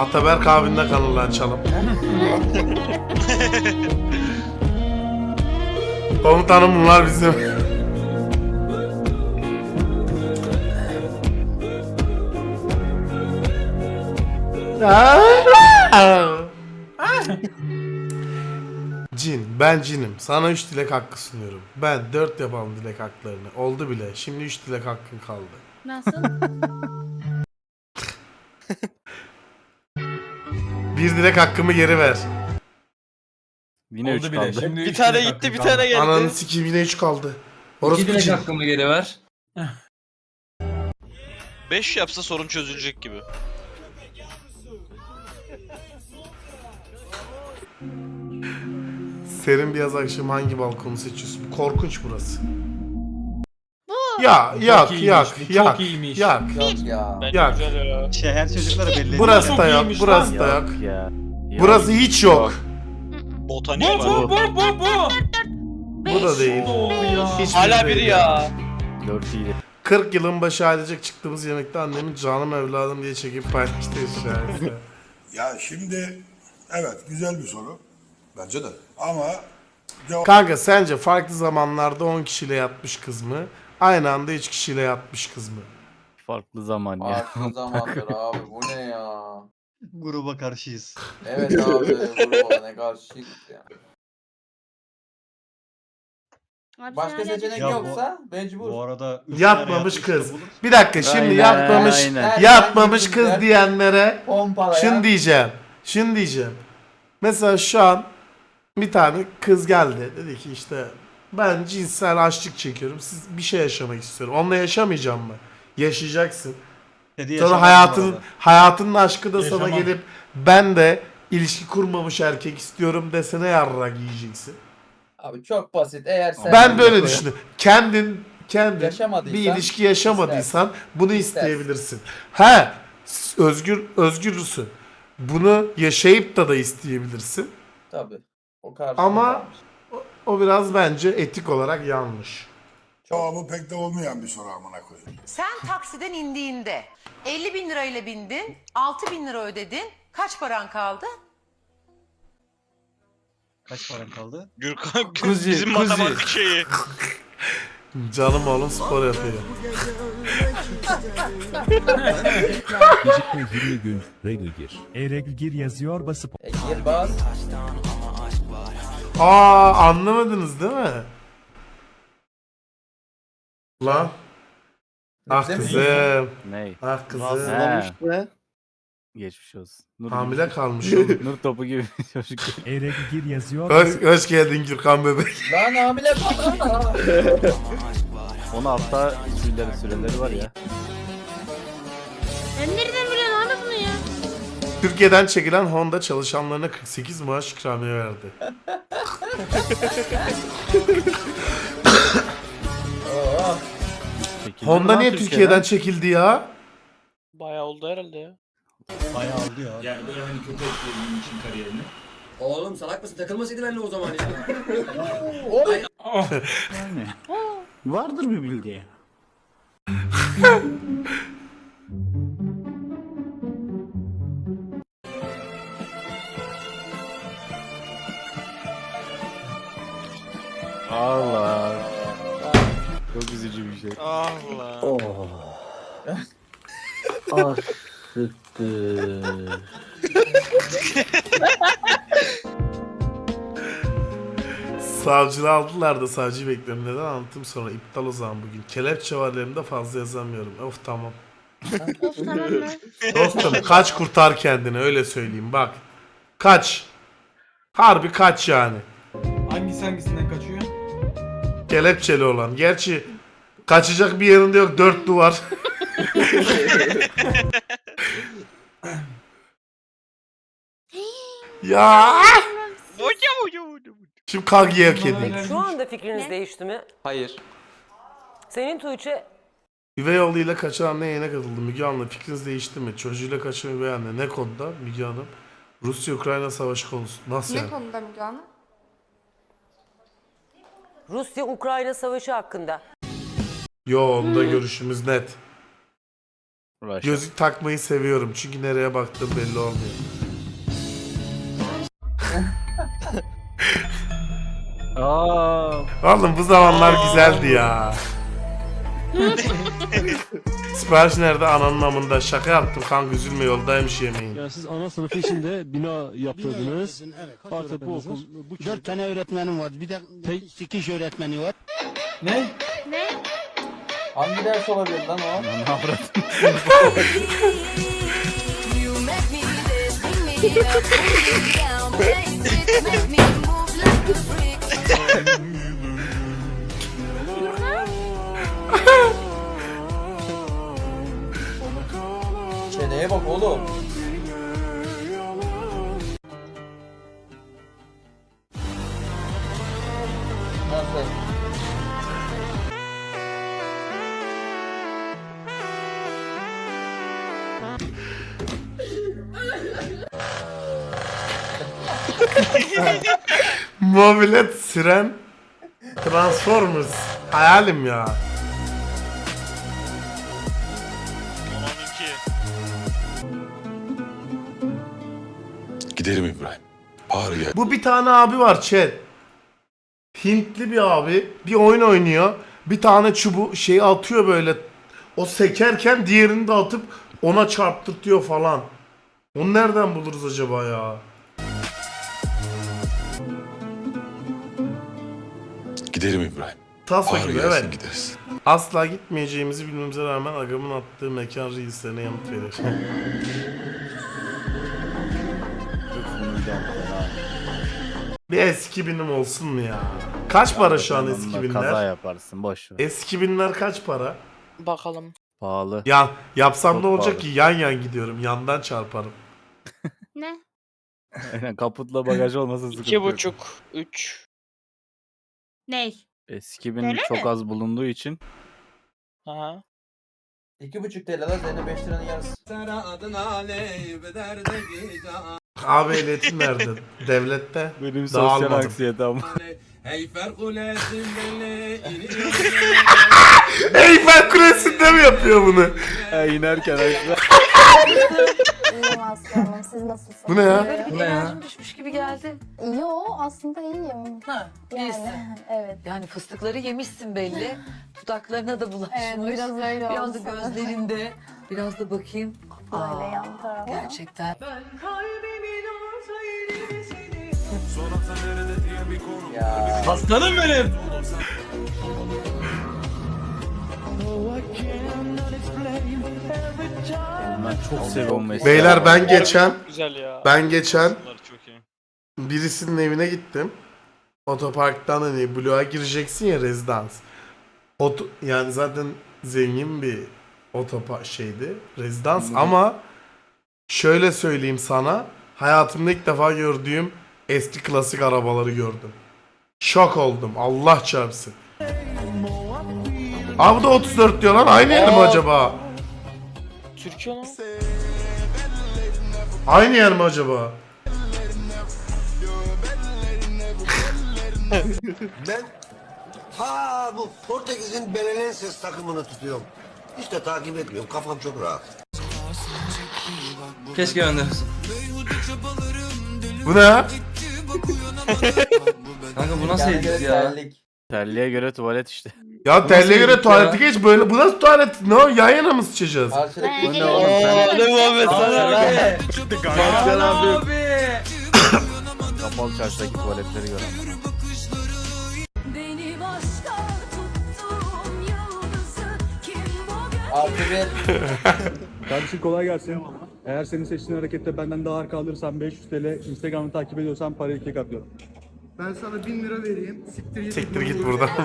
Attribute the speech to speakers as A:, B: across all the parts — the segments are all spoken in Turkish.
A: Ataberk abinde kanalını açalım. Komutanım bunlar bizim. Cin, ben cinim. Sana 3 dilek hakkı sunuyorum. Ben 4 yapalım dilek haklarını. Oldu bile. Şimdi 3 dilek hakkın kaldı.
B: Nasıl?
A: Bir dilek hakkımı geri ver.
C: Yine
D: Oldu
C: 3
D: bile.
C: kaldı.
D: Şimdi
E: Bir
D: üç
E: tane gitti bir
D: hakkım
E: tane geldi.
A: Ananı sikeyim yine 3 kaldı. Orası
D: İki dilek
A: cin.
D: hakkımı geri ver.
E: 5 yapsa sorun çözülecek gibi.
A: Serin bir yaz akşamı hangi balkonu seçiyorsun? Korkunç burası. Ya yak
D: iyiymiş,
A: yak
D: bu çok
A: yak
D: iyiymiş.
A: yak.
F: Ya.
E: Bence
A: Ya.
E: güzel ya.
G: Şehir çocukları belli.
A: Burası da yok,
D: iyiymiş
A: burası da
C: Yok
A: yok.
C: ya.
A: Burası hiç yok.
E: Botanik
D: Bu
E: var.
D: bu bu bu bu.
A: Bu da değil.
D: Oo ya.
A: Hiçbiri
E: Hala
A: değil
E: biri ya.
C: 4 iyiydi.
A: 40 yılın başı ailecek çıktığımız yemekte annemin canım evladım diye çekip paylaştı işte.
H: Ya şimdi evet güzel bir soru. Bence de. Ama cevap
A: Kanka sence farklı zamanlarda 10 kişiyle yatmış kız mı? Aynı anda 3 kişiyle yatmış kız mı?
C: Farklı zaman ya.
F: Farklı zamandır abi bu ne ya?
G: Gruba karşıyız.
F: Evet abi gruba ne karşıyız ya.
B: Abi
F: Başka
B: sen hala
F: seçenek
G: Ya bu-
F: yoksa mecbur.
G: Bu arada üç
A: Yatmamış
G: tane
A: kız.
G: yatmış da.
A: Bir dakika şimdi
C: Aynen,
A: yatmamış
C: aynen.
A: yatmamış kız diyenlere
F: Pompalayan.
A: şunu diyeceğim. Şunu diyeceğim. Mesela şu an bir tane kız geldi. Dedi ki işte ben cinsel açlık çekiyorum. Siz bir şey yaşamak istiyorum. Onunla yaşamayacağım mı? Yaşayacaksın.
G: Kedi
A: Sonra
G: bu
A: hayatının
G: arada.
A: hayatının aşkı da sana
D: Yaşamam.
A: gelip ben de ilişki kurmamış erkek istiyorum desene yarrak yiyeceksin.
F: Abi çok basit eğer sen
A: ben böyle düşünüyorum. Kendin kendin
F: Yaşamadıysan
A: bir ilişki yaşamadıysan bunu isteyebilirsin. He, s- özgür özgürsün. Bunu yaşayıp da da isteyebilirsin.
F: Tabii. O karşı.
A: Ama- O biraz bence etik olarak yanlış.
H: cevabı pek de olmayan bir soru amına koyayım.
I: Sen taksiden indiğinde 50 bin lirayla bindin, 6 bin lira ödedin. Kaç paran kaldı?
G: Kaç paran kaldı?
E: Gürkan
D: Kuzi,
E: bizim
D: kuzi.
E: matematik şeyi.
A: Canım oğlum spor yapıyor.
J: Gecikme 20 gün regl gir. E-regl gir yazıyor basıp
F: E, gir bas.
A: Aa anlamadınız değil mi? Lan. Ah
F: mi?
A: kızım.
C: Ney?
A: Ah kızım.
C: He. Geçmiş olsun. Nur,
A: Hamile kalmış oğlum.
C: Nur topu gibi çocuk.
J: E-regl gir yazıyor
A: hoş, hoş geldin Gürkan bebek.
F: Lan hamile
C: hafta süreleri süreleri var ya.
A: Türkiye'den çekilen Honda çalışanlarına 48 maaş ikramiye verdi. Honda niye Türkiye'den çekildi ya?
E: Bayağı oldu herhalde ya.
G: Bayağı oldu ya.
D: Yani böyle hani kötü etkiledi benim için kariyerini.
K: Oğlum salak mısın? Takılmasaydı benimle o zaman ya.
C: Yani. Vardır bir bildiği. Allah. Çok üzücü bir şey.
E: Allah.
C: Ah sıktı.
A: Savcılığı aldılar da savcıyı bekliyorum. Neden anlatayım sonra iptal o zaman bugün. Kelepçe var elimde fazla yazamıyorum. Of tamam.
B: Of tamam mı?
A: Dostum kaç kurtar kendini öyle söyleyeyim bak. Kaç. Harbi kaç yani.
D: Hangisi hangisinden kaçıyor?
A: Kelepçeli olan. Gerçi kaçacak bir yerinde yok dört duvar. ya. Şimdi Kagi'ye hak edin.
D: Şu anda
K: fikriniz
B: Ne?
K: değişti mi?
F: Hayır.
K: Senin Tuğçe
A: Üvey oğluyla kaçan anne yayına katıldı. Müge Anlı fikriniz değişti mi? Çocuğuyla kaçan üvey anne ne konuda Müge Hanım? Rusya-Ukrayna savaşı konusu. Nasıl yani?
B: konuda Müge Hanım?
K: Rusya-Ukrayna savaşı hakkında.
A: Yo onda görüşümüz net.
C: Uğraş.
A: Gözlük takmayı seviyorum çünkü nereye baktığım belli olmuyor.
C: Aa,
A: Oğlum bu zamanlar güzeldi ya. Sipariş nerede? Ananın namında. Şaka yaptım kanka üzülme yoldaymış yemeğin.
G: Yani siz ana sınıfı içinde bina yapıyordunuz. Artık bu okul bu
L: Dört tane öğretmenim var. Bir de dikiş öğretmeni var.
M: Ne?
B: Ne?
F: Hangi ders olabilir lan o?
C: ne avradın?
F: Çeneye bak oğlum. Nasıl?
A: Mobilet Siren Transformers. Hayalim ya.
N: Gidelim İbrahim. Ağır gel.
A: Bu bir tane abi var chat. Hintli bir abi. Bir oyun oynuyor. Bir tane çubu şeyi atıyor böyle. O sekerken diğerini de atıp ona çarptırtıyor falan. Onu nereden buluruz acaba ya?
N: Gidelim İbrahim.
A: Taso
N: Ağır
A: gibi
N: gelsin
A: evet.
N: gideriz.
A: Asla gitmeyeceğimizi bilmemize rağmen Agam'ın attığı mekan reislerine yanıt verir. bir eski binim olsun mu ya? Kaç para şu an eski
C: Onunla Kaza
A: binler?
C: yaparsın boş ver.
A: Eski binler kaç para?
O: Bakalım.
C: Pahalı.
A: Yan, yapsam
C: Çok
A: ne olacak
C: pahalı.
A: ki? Yan yan gidiyorum. Yandan çarparım.
B: Ne?
C: Aynen kaputla bagaj olmasa sıkıntı
O: İki
C: yok.
O: buçuk. Üç.
B: Ney?
C: Eski bin
B: Öyle
C: çok
B: mi?
C: az bulunduğu için.
O: Aha.
F: İki buçuk TL lan senin beş liranın yarısı.
A: Abi ehliyetin nerede? Devlette.
C: Benim
A: sosyal
C: anksiyete ama.
A: Eyfel Kulesi'nde mi yapıyor bunu?
C: inerken aşağı.
P: İyiyim aslanım. Siz nasılsınız?
A: Bu ne ya?
F: Bu ne ya?
Q: düşmüş gibi geldi.
P: Yo aslında iyiyim.
Q: Ha,
P: Yani evet.
Q: Yani fıstıkları yemişsin belli. Dudaklarına da bulaşmış.
P: Evet biraz öyle oldu.
Q: Biraz da
P: sanırım.
Q: gözlerinde. Biraz da bakayım.
P: Böyle yan tarafa.
Q: Gerçekten.
F: Ya.
M: Aslanım benim.
C: Ben çok seviyorum mesela.
A: Beyler ben geçen
O: Güzel ya.
A: ben geçen birisinin evine gittim. Otoparktan hani bloğa gireceksin ya rezidans. Oto, yani zaten zengin bir otopark şeydi. Rezidans ama şöyle söyleyeyim sana. Hayatımda ilk defa gördüğüm eski klasik arabaları gördüm. Şok oldum. Allah çarpsın. Abi bu da 34 diyor lan. Aynı yer mi
F: Aa.
A: acaba?
O: Türkiye lan.
A: Aynı yer mi acaba?
R: Ben ha bu Portekiz'in Belenenses takımını tutuyorum. Hiç de takip etmiyorum. Kafam çok rahat.
F: Keşke göndersin.
A: Bu ne ya?
F: Kanka bu nasıl edit ya?
C: Terliğe göre tuvalet işte.
A: Ya terliğe göre tuvaleti geç böyle. Bu nasıl tuvalet? Ne o? Yan yana mı sıçacağız?
B: Ben-
C: ne oğlum sen?
O: ne Muhammed sana?
C: Kapalı çarşıdaki tuvaletleri gör.
F: Artı bir.
G: Kardeşim kolay gelsin. Eğer senin seçtiğin harekette benden daha arka alırsan 500 TL, Instagram'ı takip ediyorsan parayı ikiye katlıyorum.
L: Ben sana 1000 lira vereyim. Siktir git.
A: Siktir git buradan.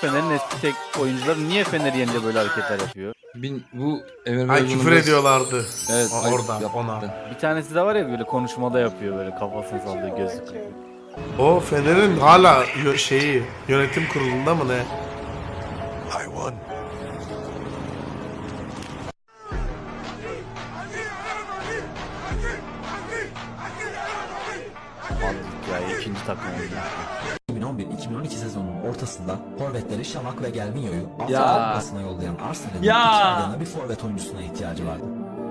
C: Fener'in eski tek oyuncuları niye Fener'i yenince böyle hareketler yapıyor?
F: Bin, bu Emir
A: Ay küfür ediyorlardı.
F: Evet.
A: O- Oradan ona.
C: Bir tanesi de var ya böyle konuşmada yapıyor böyle kafasını sallıyor gözlükle.
A: O Fener'in hala yö- şeyi yönetim kurulunda mı ne?
N: Hayvan.
C: Mantık ya ikinci takım oynuyor.
S: 2011-2012 sezonunun ortasında forvetleri Şamak ve Gelminho'yu
C: Ya.
S: Avrupa Kupası'na yollayan Arsenal'in
C: Ya.
S: iki aylığına bir forvet oyuncusuna ihtiyacı vardı.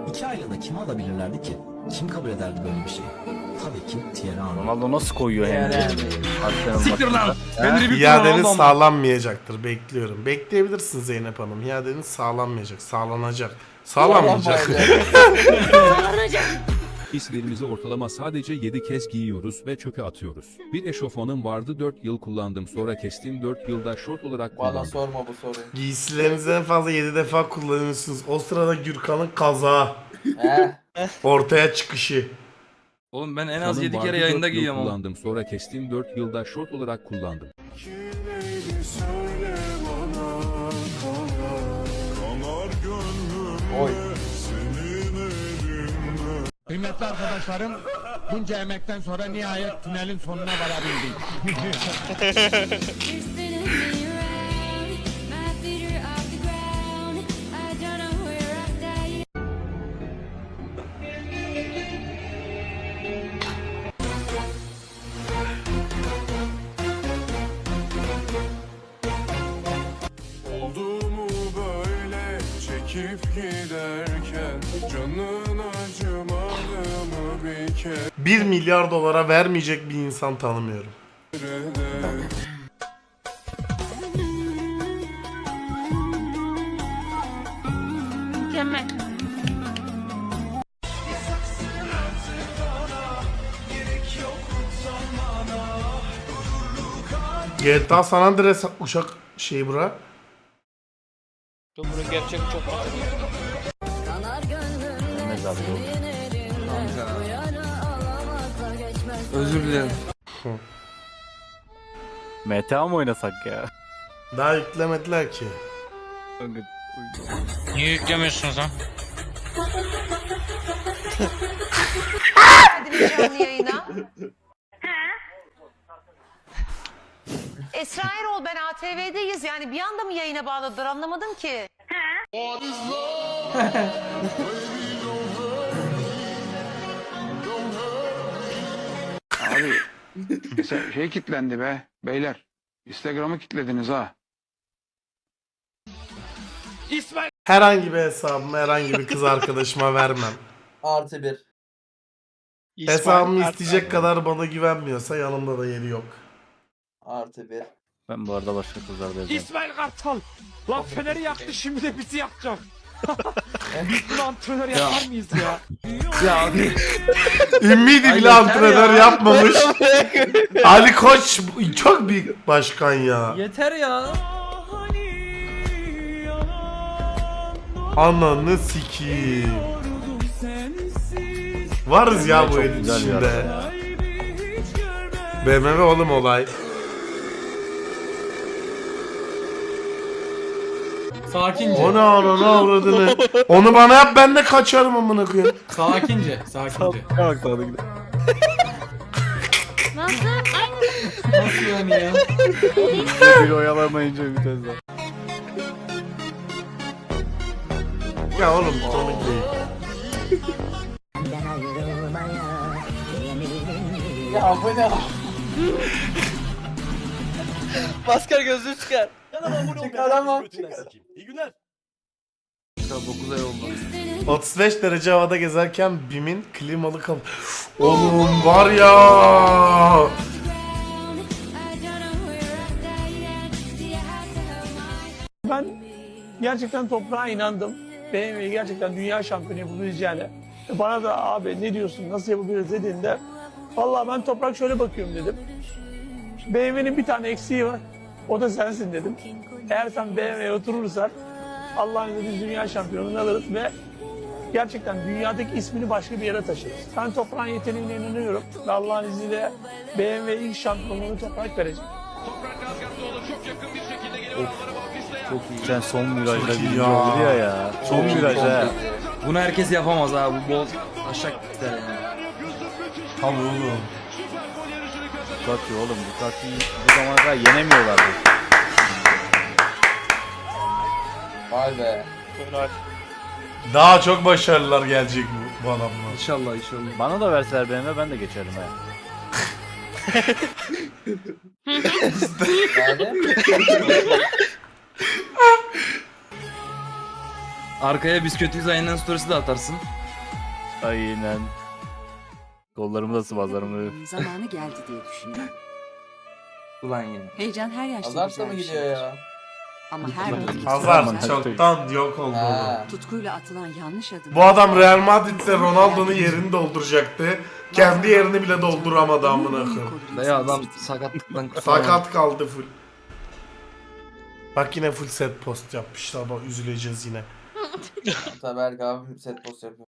S: İki aylığına kimi alabilirlerdi ki? Kim kabul ederdi böyle bir şeyi? Tabii ki Thierry Henry.
C: Ronaldo nasıl koyuyor? Arsenal'ın
M: Siktir lan.
C: başında.
M: Henry bir
A: İadeniz
M: Ronaldo.
A: sağlanmayacaktır. Bekliyorum. Bekleyebilirsin Zeynep Hanım. İadeniz sağlanmayacak. Sağlanacak. Sağlanmayacak.
J: Giysilerimizi ortalama sadece 7 kez giyiyoruz ve çöpe atıyoruz. Bir eşofmanım vardı 4 yıl kullandım sonra kestim 4 yılda şort olarak kullandım.
F: sorma bu soruyu.
A: Giysilerinizi en fazla 7 defa kullanıyorsunuz. O sırada Gürkan'ın kazağı. Ortaya çıkışı.
M: Oğlum ben en az
J: Eşofmanım
M: 7 kere yayında
J: dört yıl
M: giyiyorum
J: kullandım sonra kestim 4 yılda şort olarak kullandım.
T: Kıymetli arkadaşlarım, bunca emekten sonra nihayet tünelin sonuna varabildik.
U: çekip giderken canın acımadı mı bir kere
A: 1 milyar dolara vermeyecek bir insan tanımıyorum.
U: de
B: Mükemmel.
A: GTA San Andreas uşak şey bura.
F: Bunun gerçek çok
C: yok.
M: Özür dilerim.
C: MTA mı oynasak ya?
A: Daha yüklemediler ki.
F: Niye yüklemiyorsunuz lan?
I: Geldiniz canlı yayına. Esra Erol ben ATV'deyiz. Yani bir anda mı yayına bağladılar anlamadım ki.
J: şey kilitlendi be beyler. Instagram'ı kilitlediniz ha.
A: Herhangi bir hesabımı herhangi bir kız arkadaşıma vermem.
F: Artı bir.
A: Hesabımı isteyecek kadar bana güvenmiyorsa yanımda da yeri yok.
F: Artı bir.
C: Ben bu arada başka kızlarda yazıyorum.
T: İsmail Kartal, lan Fener'i yaktı şimdi de bizi yakacak. Bunu antrenör yapar mıyız ya?
M: Ya
A: Ümmidi
M: Ay
A: bile antrenör
M: ya.
A: yapmamış. Ali Koç çok büyük başkan ya.
M: yeter ya.
A: Ananı sikiyim. Varız ya bu
C: bir
A: içinde. BMW oğlum olay.
D: Sakince.
A: O ne ananı avradını. Onu bana yap ben de kaçarım amına koyayım.
D: Sakince. Sakince.
C: Bak sana gidelim.
B: Nasıl? Aynı.
D: Nasıl yani ya?
C: Bir oyalamayınca bir tez daha.
A: Ya oğlum komik değil.
F: Ya bu ne? Maskar gözlüğü çıkar. Çıkaramam.
M: İyi günler. 9 ay oldu.
A: 35 derece havada gezerken BİM'in klimalı kapı... Oğlum var ya.
T: Ben gerçekten toprağa inandım. BMW'yi gerçekten dünya şampiyonu yapabileceğine. E Bana da abi ne diyorsun nasıl yapabiliriz dediğinde vallahi ben toprak şöyle bakıyorum dedim. BMW'nin bir tane eksiği var. O da sensin dedim. Eğer sen BMW'ye oturursan Allah'ın izniyle biz dünya şampiyonunu alırız ve gerçekten dünyadaki ismini başka bir yere taşırız. Ben toprağın yeteneğine inanıyorum ve Allah'ın izniyle BMW ilk şampiyonluğunu toprak verecek.
C: Çok iyi. Sen son virajda
A: Çok iyi
C: birinci
A: ya.
C: oldu ya ya. Son viraj ha.
M: Bunu herkes yapamaz ha. Bu bol aşak gider yani.
A: Tabii oğlum.
C: Ducati oğlum Ducati'yi bu zamana kadar yenemiyorlardı.
F: Vay be.
A: Daha çok başarılar gelecek bu, bu adamlar.
M: İnşallah inşallah.
C: Bana da verseler BMW ben de geçerim ha.
F: Yani
M: Arkaya biz kötüyüz aynen storiesi de atarsın.
C: Aynen. Kollarımı da sıvazlarım.
Q: Zamanı geldi diye düşünüyorum.
M: Ulan yine.
Q: Heyecan her yaşta
F: Azarsa mı gidiyor ya?
Q: Ama her vakit
A: Hazard çoktan yok oldu. oğlum.
F: Ha.
Q: tutkuyla atılan yanlış adım.
A: Bu adam Real Madrid'de Ronaldo'nun yerini dolduracaktı. Kendi yerini bile dolduramadı amına koyayım.
M: Dayı adam sakatlıktan
A: Sakat kaldı full. Bak yine full set post yapmışlar bak üzüleceğiz yine.
F: Taberk abim set post yapıyor.